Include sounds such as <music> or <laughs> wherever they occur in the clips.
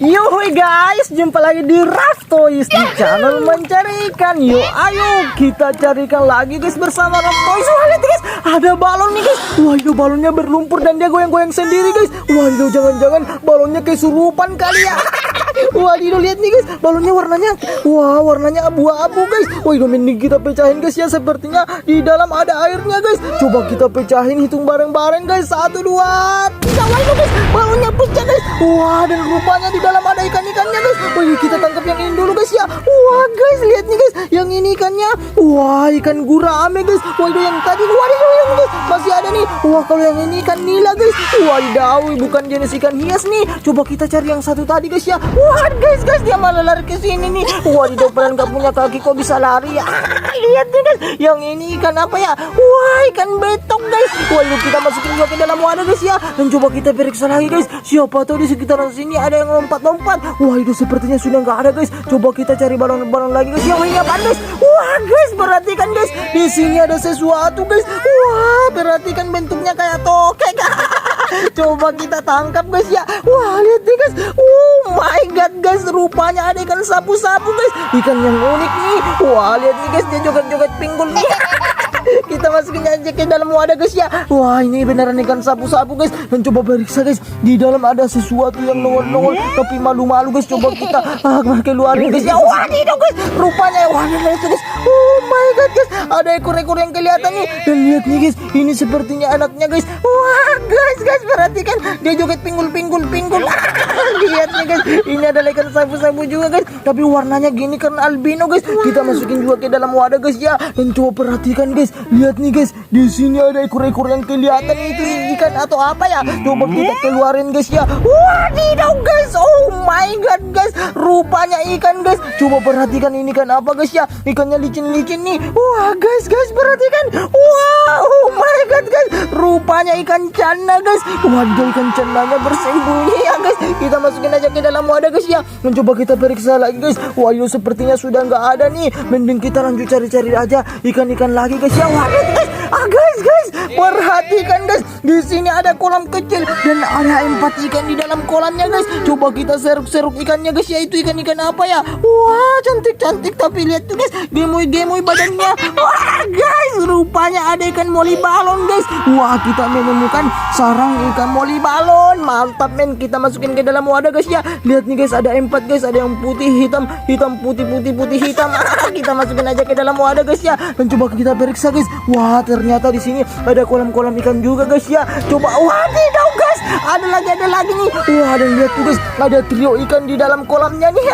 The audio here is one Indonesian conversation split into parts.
Yuhui guys, jumpa lagi di Raftoys di channel mencari ikan. Yuk, ayo kita carikan lagi guys bersama Raftoys. Wah, lihat guys, ada balon nih guys. Wah, itu balonnya berlumpur dan dia goyang-goyang sendiri guys. Wah, itu jangan-jangan balonnya kesurupan kali ya. <laughs> Wah, itu lihat nih guys, balonnya warnanya wah, warnanya abu-abu guys. Itu mending kita pecahin guys ya. Sepertinya di dalam ada airnya guys. Coba kita pecahin hitung bareng-bareng guys. Satu, dua, tiga. Itu guys, balonnya pecah guys. Wah, dan rupanya di dalam ada ikan-ikannya guys. Yuk kita tangkap yang ini dulu guys ya. Wah, guys, lihat nih guys, yang ini ikannya. Wah, ikan gurame guys. Itu yang tadi. Itu yang guys, masih ada nih. Wah, kalau yang ini ikan nila guys. Wadidaw, bukan jenis ikan hias nih. Coba kita cari yang satu tadi guys ya. Wah, guys, guys, dia malah lari ke sini nih. Wadidaw, padahal nggak punya kaki kok bisa lari ya. lihat nih guys, yang ini ikan apa ya? Wah, ikan betok guys. Wah, yuk kita masukin juga ke dalam wadah guys ya. Dan coba kita periksa lagi guys. Siapa tahu di sekitaran sini ada yang lompat-lompat. Wah, itu sepertinya sudah nggak ada guys. Coba kita cari balon-balon lagi guys. Yang ini apaan guys? Wah, guys, perhatikan guys. Di sini ada sesuatu guys. Wah, perhatikan bentuknya kayak tokek. <laughs> Coba kita tangkap guys ya. Wah, lihat nih guys. Oh my god guys, rupanya ada ikan sapu-sapu guys. Ikan yang unik nih. Wah, lihat nih guys, dia joget-joget pinggul. Kita masukin aja ke dalam wadah guys ya. Wah, ini beneran ikan sapu-sapu guys. Dan coba periksa guys, di dalam ada sesuatu yang nongol-nongol tapi malu-malu guys. Coba kita ah, keluarin guys ya. Wah, ini dong guys. Rupanya wah, lihat itu guys. Oh my god guys, ada ekor-ekor yang kelihatan nih. Dan lihat nih guys, ini sepertinya anaknya guys. Wah, guys, guys perhatikan dia joget pinggul-pinggul pinggul. lihat nih guys, ini ada ikan sapu-sapu juga guys. Tapi warnanya gini karena albino guys. Kita masukin juga ke dalam wadah guys ya. Dan coba perhatikan guys, lihat nih guys, di sini ada ekor-ekor yang kelihatan itu ikan atau apa ya? Coba kita keluarin guys ya. Wadidaw guys, oh my god guys, rupanya ikan guys. Coba perhatikan ini kan apa guys ya? Ikannya licin-licin nih. Wah guys, guys perhatikan. Wow, oh my god guys, rupanya ikan cana guys. Waduh ikan cananya bersembunyi ya guys. Kita masukin aja ke dalam wadah guys ya. Mencoba kita periksa lagi guys. Waduh sepertinya sudah nggak ada nih. Mending kita lanjut cari-cari aja ikan-ikan lagi guys ya. Waduh guys, ah guys guys, perhatikan guys. Di sini ada kolam kecil dan ada empat ikan di dalam kolamnya guys. Coba kita seruk-seruk ikannya guys ya. Itu ikan-ikan apa ya? Wah cantik-cantik tapi lihat tuh guys, gemoy-gemoy badannya. Wah guys, rupanya ada ikan moli balon guys. Wah kita menemukan sarang ikan moli balon. Mantap men, kita masukin ke dalam wadah guys ya. Lihat nih guys, ada empat guys, ada yang putih, hitam, hitam, putih, putih, putih, hitam. Ah, kita masukin aja ke dalam wadah guys ya. Dan coba kita periksa guys. Wah ternyata di sini ada kolam-kolam ikan juga guys ya. Coba, wah tidak guys, ada lagi ada lagi nih. Wah dan lihat tuh guys, ada trio ikan di dalam kolamnya nih.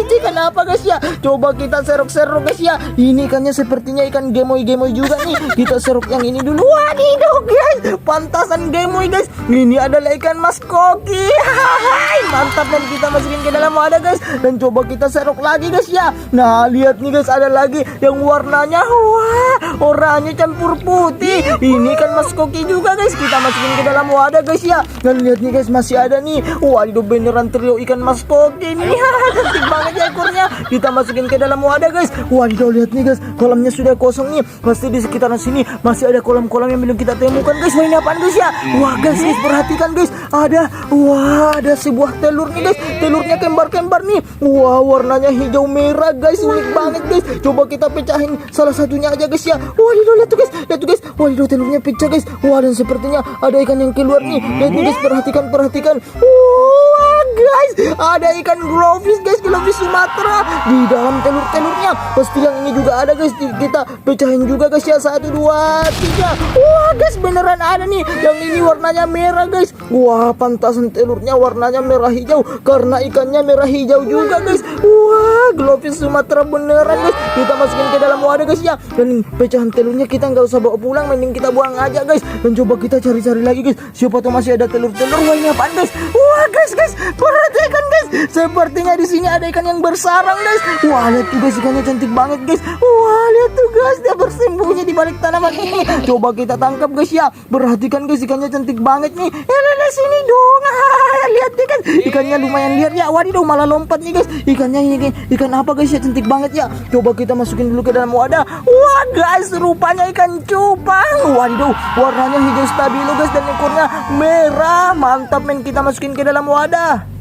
Itu ikan apa guys ya? Coba kita serok-serok guys ya. Ini ikannya sepertinya ikan gemoy-gemoy juga nih. Kita serok yang ini dulu. Wadidaw guys, pantasan gemoy guys. Ini adalah ikan mas koki. Hai, mantap dan kita masukin ke dalam wadah guys. Dan coba kita serok lagi guys ya. Nah lihat nih guys, ada lagi yang warnanya wah oranye campur putih. Ini kan mas koki juga guys. Kita masukin ke dalam wadah guys ya. Dan lihat nih guys, masih ada nih. Waduh beneran trio ikan mas koki nih. <laughs> Cantik banget ya ekornya. Kita masukin ke dalam wadah guys. Waduh lihat nih guys, kolamnya sudah kosong nih. Pasti di sekitaran sini masih ada kolam-kolam yang belum kita temukan guys. Wah ini apaan guys ya? Wah guys, guys perhatikan guys. Ada wah ada sebuah telur nih guys. Telurnya kembar-kembar nih. Wah warnanya hijau merah guys. Unik banget guys. Coba kita pecahin salah satunya aja guys ya. Wah lihat tuh guys. Lihat tuh guys. Wah telurnya pecah guys. Wah dan sepertinya ada ikan yang keluar nih. Lihat nih guys perhatikan perhatikan. Wah guys ada ikan glowfish guys glowfish Sumatera. Di dalam telur-telurnya pasti yang ini juga ada guys. Kita pecahin juga guys ya. Satu dua tiga. Wah guys beneran ada nih. Yang ini warnanya merah guys. Wah pantasan telurnya warnanya merah hijau. Karena ikannya merah hijau juga guys. Wah glowfish Sumatera beneran guys. Kita masukin ke dalam wadah guys ya. Dan pecahan telurnya kita nggak usah bawa pulang. Mending kita buang aja guys. Dan coba kita cari-cari lagi guys. Siapa tahu masih ada telur-telur. Wah ini apaan guys? wah guys guys perhatikan guys. Sepertinya di sini ada ikan yang bersarang guys. Wah lihat tuh guys ikannya cantik banget guys. Wah lihat tuh guys dia bersembunyi di balik tanaman ini. Coba kita tangkap guys ya. Perhatikan guys ikannya cantik banget nih. Eh sini dong <laughs> Lihat nih guys. Ikannya lumayan liar ya. Wadidaw malah lompat nih guys. Ikannya ini ikan, ikan apa guys? Ya cantik banget ya. Coba kita masukin dulu ke dalam wadah. Wah guys rupanya ikan cupang. Wadidaw warnanya hijau stabilo guys dan ekornya merah. Mantap men. Kita masukin ke dalam wadah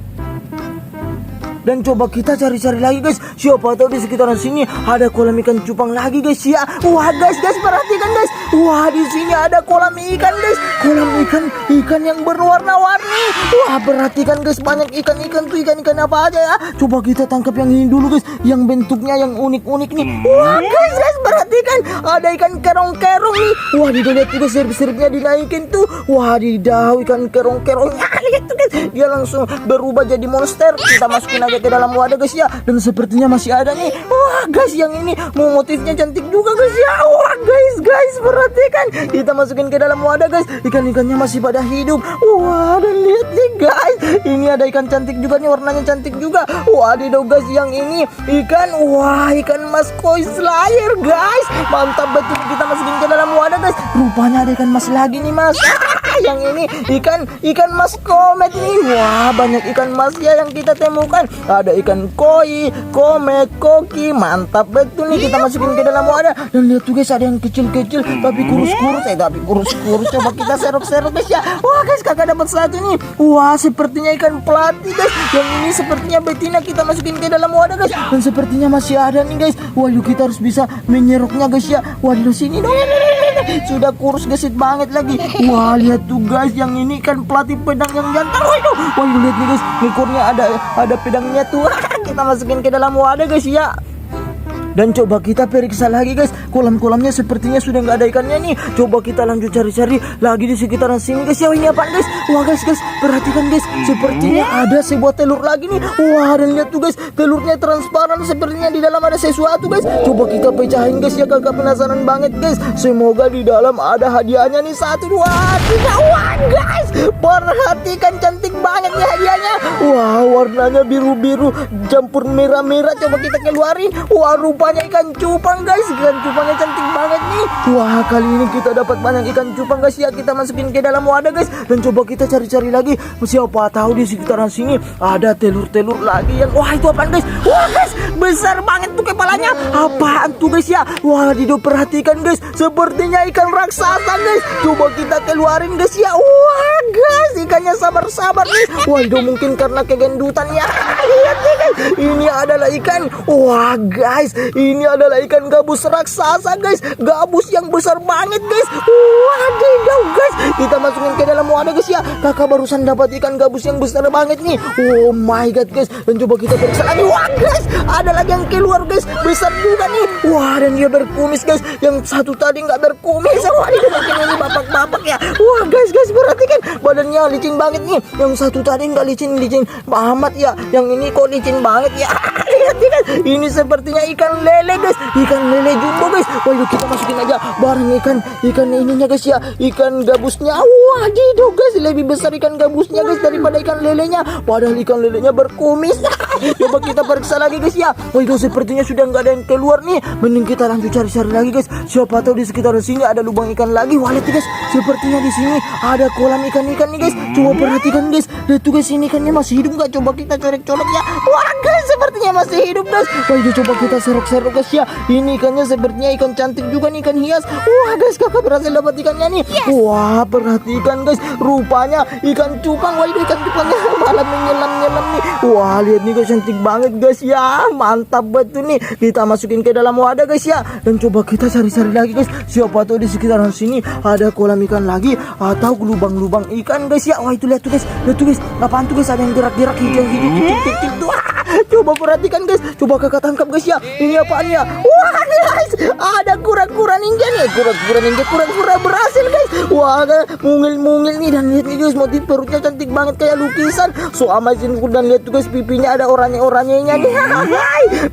dan coba kita cari-cari lagi guys. Siapa tahu di sekitaran sini ada kolam ikan cupang lagi guys ya. Wah guys guys perhatikan guys. Wah di sini ada kolam ikan guys. Kolam ikan ikan yang berwarna-warni. Wah perhatikan guys banyak ikan-ikan tuh. Ikan-ikan apa aja ya? Coba kita tangkap yang ini dulu guys. Yang bentuknya yang unik-unik nih. Wah guys guys perhatikan. Ada ikan kerong-kerong nih. Wah di lihat juga sirip-siripnya dinaikin tuh. Wah di daun ikan kerong-kerongnya lihat tuh guys. Dia langsung berubah jadi monster. Kita masukin aja ke dalam wadah guys ya. Dan sepertinya masih ada nih. Wah guys yang ini. Mau motifnya cantik juga guys ya. Wah guys guys perhatikan. Kita masukin ke dalam wadah guys. Ikan-ikannya masih pada hidup. Wah dan lihat nih guys. Ini ada ikan cantik juga nih warnanya cantik juga. Wah guys yang ini. Ikan wah ikan mas koi slayer guys. Mantap betul. Kita masukin ke dalam wadah guys. Rupanya ada ikan mas lagi nih mas. <laughs> Yang ini ikan ikan mas komet nih. Wah banyak ikan mas ya yang kita temukan ada ikan koi komet koki mantap betul nih. Kita masukin ke dalam wadah. Dan lihat tuh guys ada yang kecil-kecil tapi kurus-kurus eh tapi kurus-kurus. Coba kita serok-serok guys ya. Wah guys kakak dapat satu nih. Wah sepertinya ikan pelatih guys. Yang ini sepertinya betina. Kita masukin ke dalam wadah guys. Dan sepertinya masih ada nih guys. Wah yuk kita harus bisa menyeroknya guys ya. Wah di sini dong sudah kurus gesit banget lagi. Wah lihat tuh guys yang ini kan pelatih pedang yang jantan. Itu lihat nih guys ekornya ada ada pedangnya tuh. <laughs> Kita masukin ke dalam wadah guys ya dan coba kita periksa lagi guys. Kolam-kolamnya sepertinya sudah nggak ada ikannya nih. Coba kita lanjut cari-cari lagi di sekitaran sini guys. Ya ini apa guys? Wah guys guys. Perhatikan guys. Sepertinya ada sebuah telur lagi nih. Wah dan lihat tuh guys. Telurnya transparan. Sepertinya di dalam ada sesuatu guys. Coba kita pecahin guys. Ya kakak penasaran banget guys. Semoga di dalam ada hadiahnya nih. Satu dua tiga. Wah guys. Perhatikan cantik banget nih hadiahnya. Wah warnanya biru-biru. Campur merah-merah. Coba kita keluarin. Wah rupanya ikan cupang guys. Ikan cupangnya cantik banget nih. Wah kali ini kita dapat banyak ikan cupang guys. Ya kita masukin ke dalam wadah guys. Dan coba kita cari-cari lagi. Siapa tahu di sekitaran sini ada telur-telur lagi yang wah itu apaan guys? Wah guys besar banget tuh kepalanya. Apaan tuh guys ya? Wah Dido perhatikan guys. Sepertinya ikan raksasa guys. Coba kita keluarin guys ya. Wah guys ikannya sabar-sabar nih. Wah mungkin karena kegendutan ya. <laughs> Lihat nih guys. Ini adalah ikan. Wah guys ini adalah ikan gabus raksasa guys. Gabus yang besar banget guys. Wah Dido guys. Kita masukin ke dalam wadah guys ya. Kakak barusan dapat ikan gabus yang besar banget nih. Oh my god guys. Dan coba kita periksa lagi. Wah guys. Ada lagi yang keluar guys. Besar juga nih. Wah dan dia berkumis guys. Yang satu tadi nggak berkumis. Wah ini mungkin ini bapak-bapak ya. Wah guys guys. Perhatikan. Badannya licin banget nih. Yang satu tadi nggak licin licin amat ya. Yang ini kok licin banget ya <laughs> lihat lihat. Ini sepertinya ikan lele guys. Ikan lele jumbo guys. Wah yuk kita masukin aja bareng ikan ikan ininya guys ya. Ikan gabusnya. Wah gitu guys. Lebih besar ikan gabusnya guys daripada ikan lelenya. Padahal ikan lelenya berkumis. <laughs> Coba kita periksa lagi guys ya. Wah itu sepertinya sudah nggak ada yang keluar nih. Mending kita lanjut cari-cari lagi guys. Siapa tahu di sekitar sini ada lubang ikan lagi. Wah lihat guys. Sepertinya di sini ada kolam ikan-ikan nih guys. Coba perhatikan guys. Lihat tuh guys ini ikannya masih hidup nggak? Coba kita colek-colek ya. Wah guys sepertinya masih hidup guys itu coba kita serok-serok guys ya. Ini ikannya sepertinya ikan cantik juga nih ikan hias. Wah guys kakak berhasil dapat ikannya nih. Wah perhatikan guys. Rupanya ikan cupang wah itu ikan cupangnya <laughs> malah menyelam-nyelam nih. Wah lihat nih guys cantik banget guys ya. Mantap betul nih. Kita masukin ke dalam wadah guys ya. Dan coba kita cari-cari lagi guys. Siapa tahu di sekitaran sini ada kolam ikan lagi atau lubang-lubang ikan guys ya. Wah itu lihat tuh guys. Lihat tuh guys. Apaan tuh guys? Ada yang gerak-gerak hijau hijau kecil kecil tuh Wah, coba perhatikan guys. Coba kakak tangkap guys ya. Ini apaan ya? Wah guys. Ada kura-kura ninja nih. Kura-kura ninja kura-kura berhasil guys. Wah mungil-mungil nih. Dan lihat nih guys motif perutnya cantik banget kayak lukisan. So amazing. Dan lihat tuh guys pipinya ada oranye-oranyenya nih.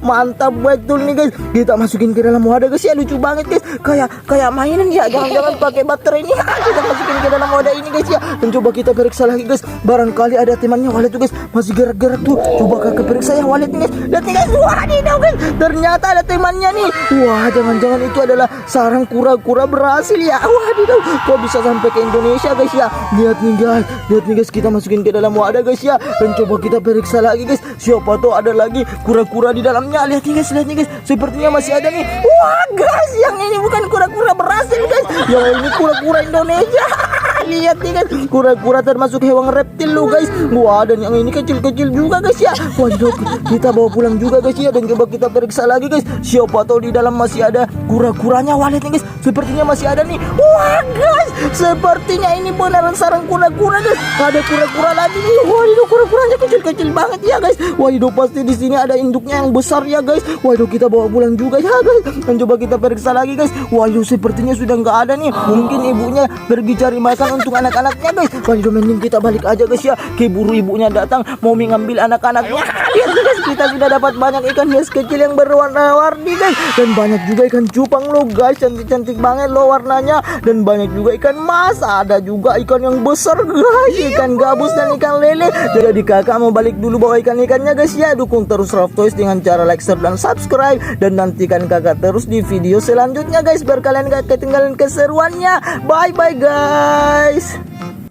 Mantap betul nih guys. Kita masukin ke dalam wadah guys ya. Lucu banget guys. Kayak kayak mainan ya. Jangan-jangan pakai baterai ini <laughs> kita masukin ke dalam wadah ini guys ya. Dan coba kita periksa lagi guys. Barangkali ada temannya. Walet tuh guys. Masih gerak-gerak tuh. Coba kakak periksa ya walet nih guys lihat nih guys wah dino guys ternyata ada temannya nih wah jangan-jangan itu adalah sarang kura-kura berhasil ya. Wah dino kok bisa sampai ke Indonesia guys ya. Lihat nih guys. Lihat nih guys. Kita masukin ke dalam wadah guys ya. Dan coba kita periksa lagi guys. Siapa tahu ada lagi kura-kura di dalamnya? Lihat nih guys. Lihat nih guys. Sepertinya masih ada nih wah guys. Yang ini bukan kura-kura berhasil guys. Yang ini kura-kura Indonesia <laughs> lihat nih guys Kura-kura termasuk hewan reptil loh guys. Wah dan yang ini kecil-kecil juga guys ya. Waduh kita bawa pulang juga guys ya. Dan coba kita periksa lagi guys. Siapa tahu di dalam masih ada kura-kuranya Wah lihat nih guys. Sepertinya masih ada nih. Wah guys Sepertinya ini beneran sarang kura-kura guys. Ada kura-kura lagi nih. Waduh kura-kuranya kecil-kecil banget ya guys. Waduh pasti di sini ada induknya yang besar ya guys. Waduh kita bawa pulang juga ya guys. Dan coba kita periksa lagi guys. Waduh sepertinya sudah nggak ada nih. Mungkin ibunya pergi cari makan untuk anak-anaknya. Guys Waduh mending kita balik aja guys ya. Keburu ibunya datang mau mengambil anak-anaknya Lihat guys kita sudah dapat banyak ikan hias kecil yang berwarna-warni guys. Dan banyak juga ikan cupang loh guys. Cantik-cantik banget loh warnanya. Dan banyak juga ikan mas. Ada juga ikan yang besar guys. Ikan gabus dan ikan lele. Jadi kakak mau balik dulu bawa ikan-ikannya guys ya. Dukung terus Raff Toys dengan cara like, share, dan subscribe. Dan nantikan kakak terus di video selanjutnya guys. Biar kalian gak ketinggalan keseruannya. Bye bye guys